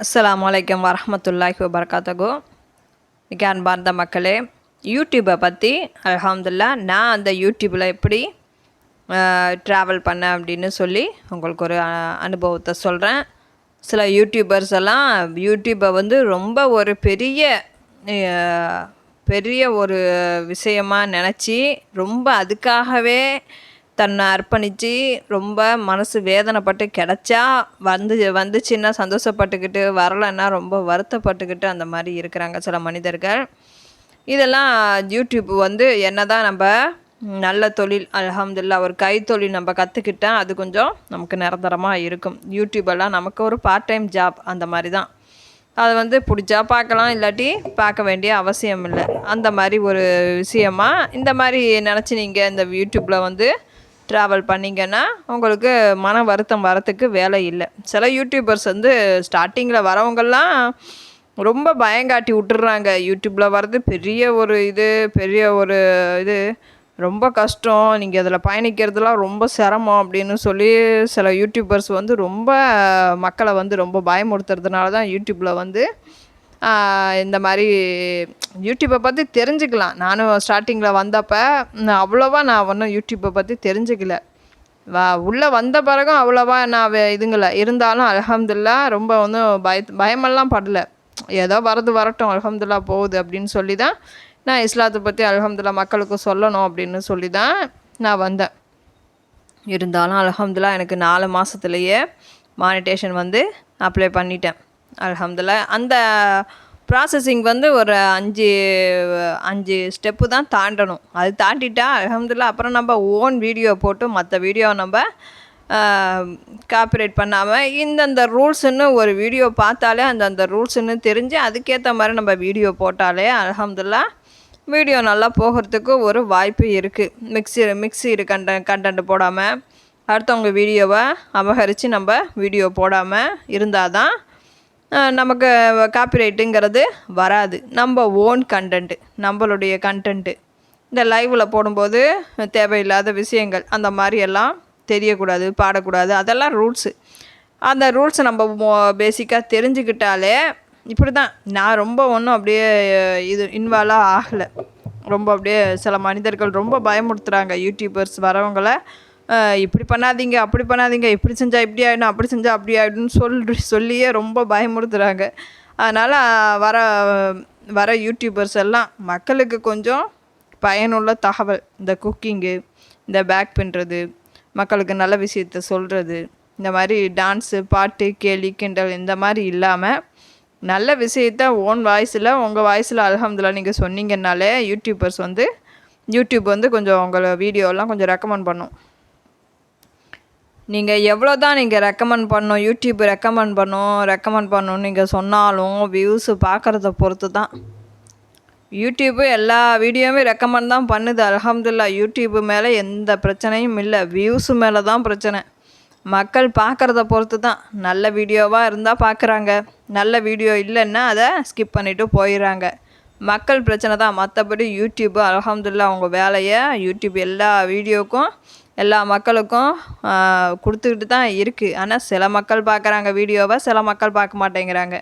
அஸ்லாம் வலைக்கம் வரமத்துல்லாஹி வபர்காத்தகோ மிக அன்பார்ந்த மக்களே யூடியூப்பை பற்றி அலமதுல்லா நான் அந்த யூடியூப்பில் எப்படி ட்ராவல் பண்ணேன் அப்படின்னு சொல்லி உங்களுக்கு ஒரு அனுபவத்தை சொல்கிறேன் சில யூடியூபர்ஸ் எல்லாம் யூடியூப்பை வந்து ரொம்ப ஒரு பெரிய பெரிய ஒரு விஷயமாக நினச்சி ரொம்ப அதுக்காகவே தன்னை அர்ப்பணித்து ரொம்ப மனசு வேதனைப்பட்டு கிடச்சா வந்து வந்துச்சுன்னா சந்தோஷப்பட்டுக்கிட்டு வரலைன்னா ரொம்ப வருத்தப்பட்டுக்கிட்டு அந்த மாதிரி இருக்கிறாங்க சில மனிதர்கள். இதெல்லாம் யூடியூப் வந்து என்ன தான் நம்ம நல்ல தொழில் அலமதுல்லா ஒரு கைத்தொழில் நம்ம கற்றுக்கிட்டா அது கொஞ்சம் நமக்கு நிரந்தரமாக இருக்கும். யூடியூபெல்லாம் நமக்கு ஒரு பார்ட் டைம் ஜாப் அந்த மாதிரி தான். அதை வந்து பிடிச்சா பார்க்கலாம் இல்லாட்டி பார்க்க வேண்டிய அவசியம் இல்லை. அந்த மாதிரி ஒரு விஷயமா இந்த மாதிரி நினச்சி நீங்கள் இந்த யூடியூப்பில் வந்து ட்ராவல் பண்ணிங்கன்னா உங்களுக்கு மன வருத்தம் வரத்துக்கு வேலை இல்லை. சில யூடியூபர்ஸ் வந்து ஸ்டார்டிங்கில் வரவங்கெல்லாம் ரொம்ப பயங்காட்டி விட்டுறாங்க. யூடியூப்பில் வர்றது பெரிய ஒரு இது பெரிய ஒரு இது. ரொம்ப கஷ்டம். நீங்கள் அதில் பயணிக்கிறதுலாம் ரொம்ப சிரமம் அப்படின்னு சொல்லி சில யூடியூபர்ஸ் வந்து ரொம்ப மக்களை வந்து ரொம்ப பயமுறுத்துறதுனால தான் யூடியூப்பில் வந்து இந்த மாதிரி யூடியூப்பை பற்றி தெரிஞ்சுக்கலாம். நானும் ஸ்டார்டிங்கில் வந்தப்போ அவ்வளோவா நான் ஒன்றும் யூடியூப்பை பற்றி தெரிஞ்சுக்கல. வா உள்ளே வந்த பிறகும் அவ்வளோவா நான் வே- இருந்தாலும் அல்ஹம்துலில்லாஹ் ரொம்ப ஒன்றும் பய பயமெல்லாம் படல. ஏதோ வரது வரட்டும் அல்ஹம்துலில்லாஹ் போகுது அப்படின்னு சொல்லி தான் நான் இஸ்லாத்தை பற்றி அல்ஹம்துலில்லாஹ் மக்களுக்கு சொல்லணும் அப்படின்னு சொல்லி தான் நான் வந்தேன். இருந்தாலும் அல்ஹம்துலில்லாஹ் எனக்கு நாலு மாதத்துலேயே மானிட்டேஷன் வந்து அப்ளை பண்ணிட்டேன். அலமதுல்லா அந்த ப்ராசஸிங் வந்து ஒரு அஞ்சு அஞ்சு ஸ்டெப்பு தான் தாண்டணும். அது தாண்டிட்டா அலமதுல்லா அப்புறம் நம்ம ஓன் வீடியோ போட்டு மற்ற வீடியோ நம்ம காப்பிரைட் பண்ணாமல் இந்தந்த ரூல்ஸுன்னு ஒரு வீடியோ பார்த்தாலே அந்தந்த ரூல்ஸுன்னு தெரிஞ்சு அதுக்கேற்ற மாதிரி நம்ம வீடியோ போட்டாலே அலமதுல்லா வீடியோ நல்லா போகிறதுக்கு ஒரு வாய்ப்பு இருக்குது மிக்சி மிக்ஸி கண்ட கண்டென்ட் போடாமல் அடுத்தவங்க வீடியோவை அபகரித்து நம்ம வீடியோ போடாமல் இருந்தால் தான் நமக்கு காப்பிரைட்டுங்கிறது வராது. நம்ம ஓன் கண்டென்ட்டு நம்மளுடைய கண்டென்ட்டு இந்த லைவில் போடும்போது தேவையில்லாத விஷயங்கள் அந்த மாதிரியெல்லாம் தெரியக்கூடாது பாடக்கூடாது. அதெல்லாம் ரூல்ஸு அந்த ரூல்ஸை நம்ம பேசிக்காக தெரிஞ்சுக்கிட்டாலே இப்படி தான் நான் ரொம்ப ஒன்றும் அப்படியே இது இன்வால்வாக ஆகலை. ரொம்ப அப்படியே சில மனிதர்கள் ரொம்ப பயமுறுத்துகிறாங்க யூடியூபர்ஸ் வரவங்கள. இப்படி பண்ணாதீங்க அப்படி பண்ணாதீங்க இப்படி செஞ்சால் இப்படி ஆகிடும் அப்படி செஞ்சால் அப்படி ஆகிடும்னு சொல்லி சொல்லியே ரொம்ப பயமுறுத்துகிறாங்க அதனால் வர வர யூடியூபர்ஸ் எல்லாம் மக்களுக்கு கொஞ்சம் பயனுள்ள தகவல் இந்த குக்கிங்கு இந்த பேக் பண்ணுறது மக்களுக்கு நல்ல விஷயத்த சொல்கிறது இந்த மாதிரி டான்ஸு பாட்டு கேலி கிண்டல் இந்த மாதிரி இல்லாமல் நல்ல விஷயத்த ஓன் வாய்ஸில் உங்கள் வாய்ஸில் அலகம்துல்லா நீங்கள் சொன்னீங்கன்னாலே யூடியூபர்ஸ் வந்து யூடியூப் வந்து கொஞ்சம் உங்களை வீடியோலாம் கொஞ்சம் ரெக்கமெண்ட் பண்ணும். நீங்கள் எவ்வளோ தான் நீங்கள் ரெக்கமெண்ட் பண்ணணும் யூடியூப் ரெக்கமெண்ட் பண்ணும் ரெக்கமெண்ட் பண்ணணும்னு நீங்கள் சொன்னாலும் வியூஸு பார்க்குறத பொறுத்து தான் யூடியூப்பு எல்லா வீடியோவுமே ரெக்கமெண்ட் தான் பண்ணுது. அலமதுல்லா யூடியூப்பு மேலே எந்த பிரச்சனையும் இல்லை. வியூஸு மேலே தான் பிரச்சனை. மக்கள் பார்க்குறத பொறுத்து தான் நல்ல வீடியோவாக இருந்தால் பார்க்குறாங்க நல்ல வீடியோ இல்லைன்னா அதை ஸ்கிப் பண்ணிவிட்டு போயிடுறாங்க மக்கள் பிரச்சனை தான் மற்றபடி யூடியூப்பு அலமதுல்லா அவங்க வேலையை யூடியூப் எல்லா வீடியோக்கும் எல்லா மக்களுக்கும் கொடுத்துக்கிட்டு தான் இருக்குது ஆனால் சில மக்கள் பார்க்குறாங்க வீடியோவை சில மக்கள் பார்க்க மாட்டேங்கிறாங்க.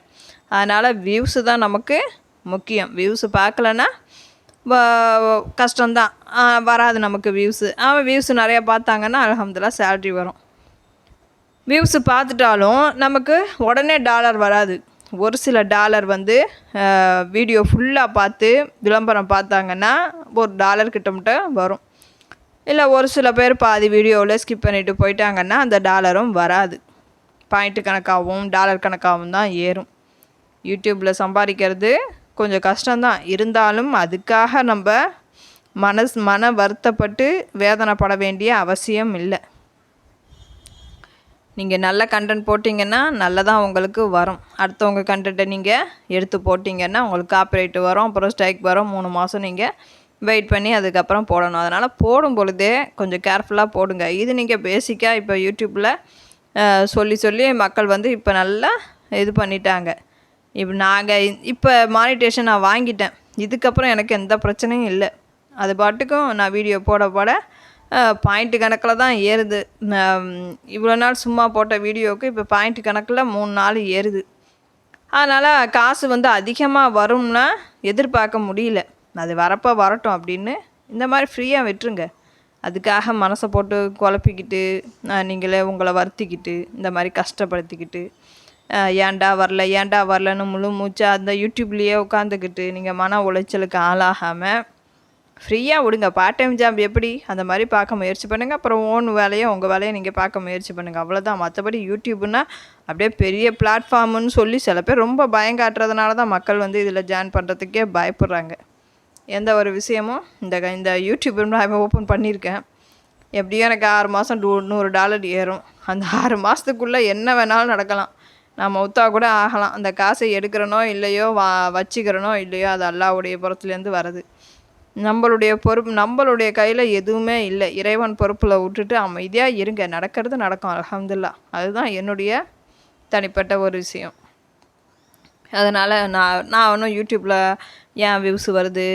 அதனால் வியூஸு தான் நமக்கு முக்கியம். வியூஸு பார்க்கலன்னா வ- கஷ்டம்தான் வராது நமக்கு வியூஸு அவன் வியூஸு நிறையா பார்த்தாங்கன்னா அலமதுல்லா சேல்ரி வரும். வியூஸு பார்த்துட்டாலும் நமக்கு உடனே டாலர் வராது. ஒரு சில டாலர் வந்து வீடியோ ஃபுல்லாக பார்த்து விளம்பரம் பார்த்தாங்கன்னா ஒரு டாலர் கிட்டமிட்ட வரும். இல்லை ஒரு சில பேர் பாதி வீடியோவில் ஸ்கிப் பண்ணிவிட்டு போயிட்டாங்கன்னா அந்த டாலரும் வராது. பாயிண்ட்டு கணக்காகவும் டாலர் கணக்காகவும் தான் ஏறும். யூடியூப்பில் சம்பாதிக்கிறது கொஞ்சம் கஷ்டம்தான். இருந்தாலும் அதுக்காக நம்ம மனஸ் மன வருத்தப்பட்டு வேதனைப்பட வேண்டிய அவசியம் இல்லை. நீங்கள் நல்ல கண்டென்ட் போட்டிங்கன்னா நல்லதாக உங்களுக்கு வரும். அடுத்தவங்க கண்டென்ட்டை நீங்கள் எடுத்து போட்டிங்கன்னா உங்களுக்கு காப்பிரைட் வரும் அப்புறம் ஸ்ட்ரைக் வரும் மூணு மாதம் நீங்கள் வெயிட் பண்ணி அதுக்கப்புறம் போடணும். அதனால் போடும் பொழுதே கொஞ்சம் கேர்ஃபுல்லாக போடுங்க. இது நீங்கள் பேசிக்காக இப்போ யூடியூப்பில் சொல்லி சொல்லி மக்கள் வந்து இப்போ நல்லா இது பண்ணிட்டாங்க. இப்போ நாங்கள் இப்போ மானிட்டேஷன் நான் வாங்கிட்டேன். இதுக்கப்புறம் எனக்கு எந்த பிரச்சனையும் இல்லை. அது பாட்டுக்கும் நான் வீடியோ போட போட பாயிண்ட் கணக்கில் தான் ஏறுது. இவ்வளோ நாள் சும்மா போட்ட வீடியோவுக்கு இப்போ பாயிண்ட் கணக்கில் மூணு நாள் ஏறுது. அதனால் காசு வந்து அதிகமாக வரும்னா எதிர்பார்க்க முடியல. அது வரப்போ வரட்டும் அப்படின்னு இந்த மாதிரி ஃப்ரீயாக விட்டுருங்க. அதுக்காக மனசை போட்டு குழப்பிக்கிட்டு நீங்களே உங்களை வருத்திக்கிட்டு இந்த மாதிரி கஷ்டப்படுத்திக்கிட்டு ஏன்டா வரல ஏன்டா வரலன்னு முழு மூச்சாக அந்த யூடியூப்லேயே உட்காந்துக்கிட்டு நீங்கள் மன உளைச்சலுக்கு ஆளாகாமல் ஃப்ரீயாக விடுங்க. பார்ட் டைம் ஜாப் எப்படி? அந்த மாதிரி பார்க்க முயற்சி பண்ணுங்கள் அப்புறம் ஓன் வேலையை உங்கள் வேலையை நீங்கள் பார்க்க முயற்சி பண்ணுங்கள் அவ்வளோதான் மற்றபடி யூடியூப்னால் அப்படியே பெரிய பிளாட்ஃபார்ம்னு சொல்லி சில பேர் ரொம்ப பயங்காட்டுறதுனால தான் மக்கள் வந்து இதில் ஜாயின் பண்ணுறதுக்கே பயப்படுறாங்க. எந்த ஒரு விஷயமும் இந்த இந்த யூடியூப் நான் ஓப்பன் பண்ணியிருக்கேன். எப்படியும் எனக்கு ஆறு மாதம் டூ நூறு டாலர் ஏறும். அந்த ஆறு மாதத்துக்குள்ளே என்ன வேணாலும் நடக்கலாம். நான் மௌத்தா கூட ஆகலாம். அந்த காசை எடுக்கிறனோ இல்லையோ வா வச்சுக்கிறனோ இல்லையோ அது அல்லாவுடைய புறத்துலேருந்து வருது. நம்மளுடைய பொறுப்பு நம்மளுடைய கையில் எதுவுமே இல்லை. இறைவன் பொறுப்பில் விட்டுட்டு அமைதியாக இருங்க. நடக்கிறது நடக்கும். அலமதுல்லா அதுதான் என்னுடைய தனிப்பட்ட ஒரு விஷயம். அதனால் நான் நான் ஒன்றும் யூடியூப்பில் ஏன் வியூஸ் வருது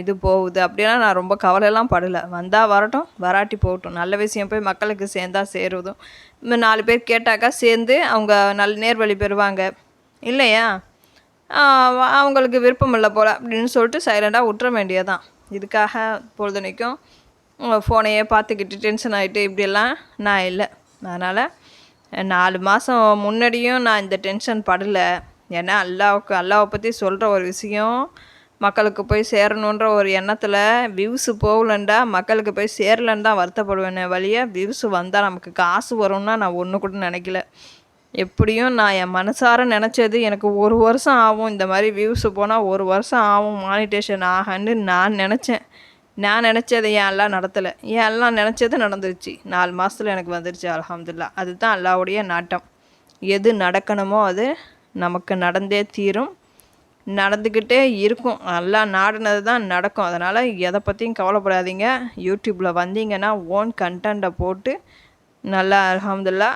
இது போகுது அப்படிலாம் நான் ரொம்ப கவலைலாம் படலை. வந்தால் வரட்டும் வராட்டி போகட்டும். நல்ல விஷயம் போய் மக்களுக்கு சேர்ந்தா சேருவதும். இன்னும் நாலு பேர் கேட்டாக்கா சேர்ந்து அவங்க நல்ல நேர்வழி பெறுவாங்க. இல்லையா? அவங்களுக்கு விருப்பம் இல்லை போல் அப்படின்னு சொல்லிட்டு சைலண்டாக விட்டுற வேண்டியதான் இதுக்காக பொழுதுனைக்கும் ஃபோனையே பார்த்துக்கிட்டு டென்ஷன் ஆகிட்டு இப்படியெல்லாம் நான் இல்லை. அதனால் நாலு மாதம் முன்னாடியும் நான் இந்த டென்ஷன் படலை. ஏன்னா அல்லாவுக்கு அல்லாவை பற்றி சொல்கிற ஒரு விஷயம் மக்களுக்கு போய் சேரணுன்ற ஒரு எண்ணத்தில் வியூஸு போகலண்டா மக்களுக்கு போய் சேரலன்னு தான் வருத்தப்படுவேன் வழியாக வியூஸு வந்தால் நமக்கு காசு வரும்னா நான் ஒன்று கூட நினைக்கல. எப்படியும் நான் என் மனசார நினச்சது எனக்கு ஒரு வருஷம் ஆகும் இந்த மாதிரி வியூஸு போனால் ஒரு வருஷம் ஆகும் மானிட்டேஷன் ஆகன்னு நான் நினச்சேன். நான் நினச்சதை ஏன் எல்லாம் நடத்தலை. ஏன் எல்லாம் நினச்சது நடந்துருச்சு. நாலு மாதத்தில் எனக்கு வந்துருச்சு அலமதுல்லா அதுதான் அல்லாவுடைய நாட்டம். எது நடக்கணுமோ அது நமக்கு நடந்தே தீரும். நடந்துக்கிட்டே இருக்கும். நல்லா நாடினது தான் நடக்கும். அதனால் எதை பற்றியும் கவலைப்படாதீங்க. யூடியூப்பில் வந்தீங்கன்னா ஓன் கண்டென்ட்டை போட்டு நல்லா அலமதுல்லா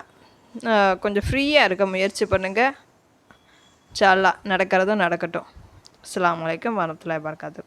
கொஞ்சம் ஃப்ரீயாக இருக்க முயற்சி பண்ணுங்கள் சல்லா நடக்கிறதும் நடக்கட்டும். அஸ்லாம் வலைக்கம் வரமத்துல பார்க்காது